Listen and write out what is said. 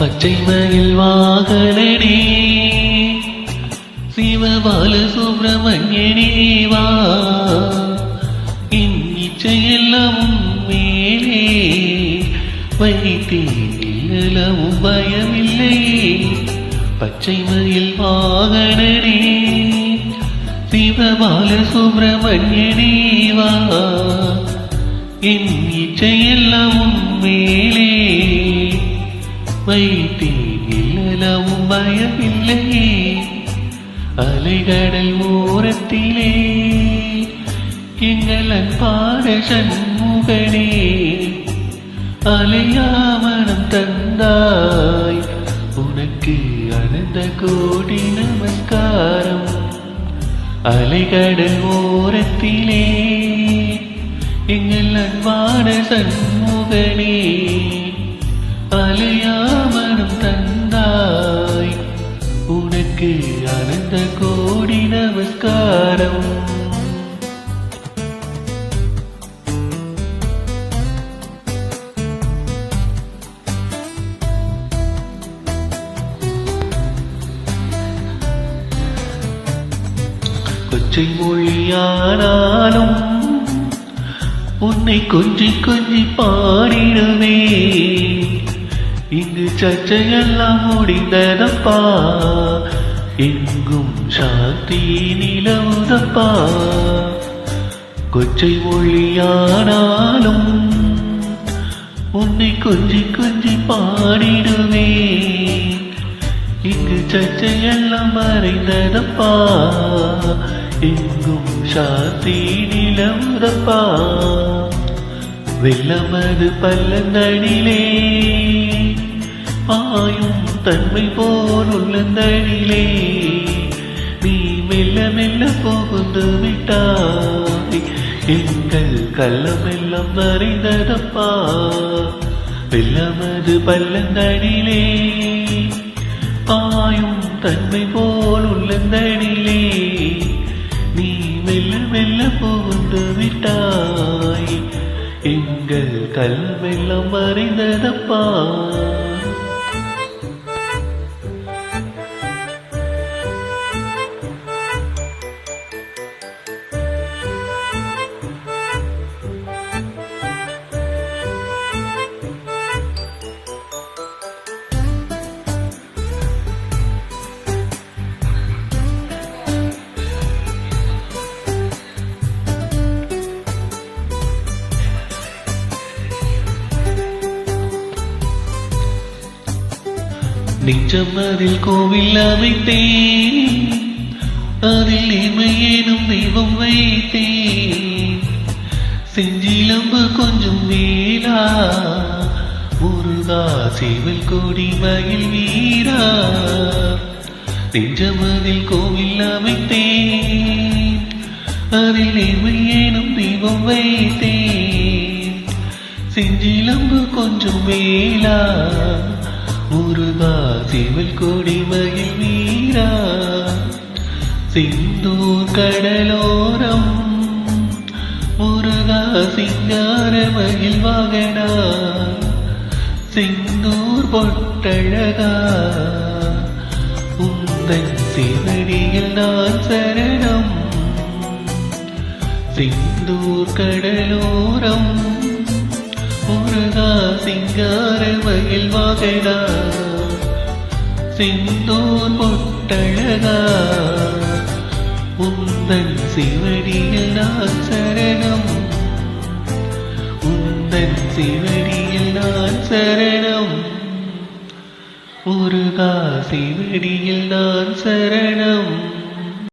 பச்சை மயில் வாகனனே சிவபால சுப்பிரமணியனே வா. என் இச்சையெல்லாம் மேலே வைத்தேன் இல்லவும் பயமில்லை. பச்சை மயில் வாகனனே சிவபால சுப்பிரமணியனே வா. என் இச்சையெல்லாம் மேலே வைத்தேன் இல்லவும் பயமில்லையே அலைகடல் ஓரத்திலே எங்கள் அன்பான சண்முகனே அலையாமனம் தந்தாய் உனக்கு அனந்த கோடி நமஸ்காரம் அலைகடல் ஓரத்திலே எங்கள் உனக்கு அனந்த கோடி நமஸ்காரம். கொச்சை மொழியானாலும் உன்னை கொஞ்சி கொஞ்சி பாடிடுவே இங்கு சர்ச்சையெல்லாம் முடிந்ததப்பா. எங்கும் சாந்தி நிலவுதப்பா. கொச்சை ஒளியானாலும் உன்னை கொஞ்சி கொஞ்சி பாடிடுவே. இங்கு சர்ச்சையெல்லாம் மறைந்ததப்பா. எங்கும் சாந்தி நிலவுதப்பா. வெள்ளமது பல்லந்தடிலே பாயும் தன்மை போல் உள்ளந்தழிலே. நீ மெல்ல மெல்ல புகுந்து விட்டாய். எங்கள் கள்ளமெல்லாம் மறைந்ததப்பா வெள்ளமது பல்லந்தடிலே பாயும் தன்மை போல் உள்ளந்தடிலே நீ மெல்ல மெல்ல புகுந்து விட்டாய். எங்கள் கல்வெல்லாம் மறைந்ததப்பா நிஜம் அதில் கோவில் அமைத்தேன். அதில் இமையேனும் தெய்வம் வைத்தேன். செஞ்சிலம்பு கொஞ்சம் மேலா. முருகா சேவல் கொடி மயில் வீரா. நெஞ்சமதில் கோவில் அமைத்தேன். அதில் இமையேனும் தெய்வம் வைத்தேன். செஞ்சிலம்பு கொஞ்சம் மேலா. முருகா சேவல் கொடி மயில் வீரா சிந்தூர் கடலோரம். முருகா சிங்கார மகிழ் வாகனா சிந்தூர் பொட்டழகா. உந்தன் சிவடியில் நான் சரணம் சிந்தூர் கடலோரம். வாகடா சிங்கார மயில் வாகடா. சிந்தூர் பொட்டழகா. உந்தன் சிவடியில் நான் சரணம். உந்தன் சிவடியில் நான் சரணம். முருகா சிவடியில் நான் சரணம்.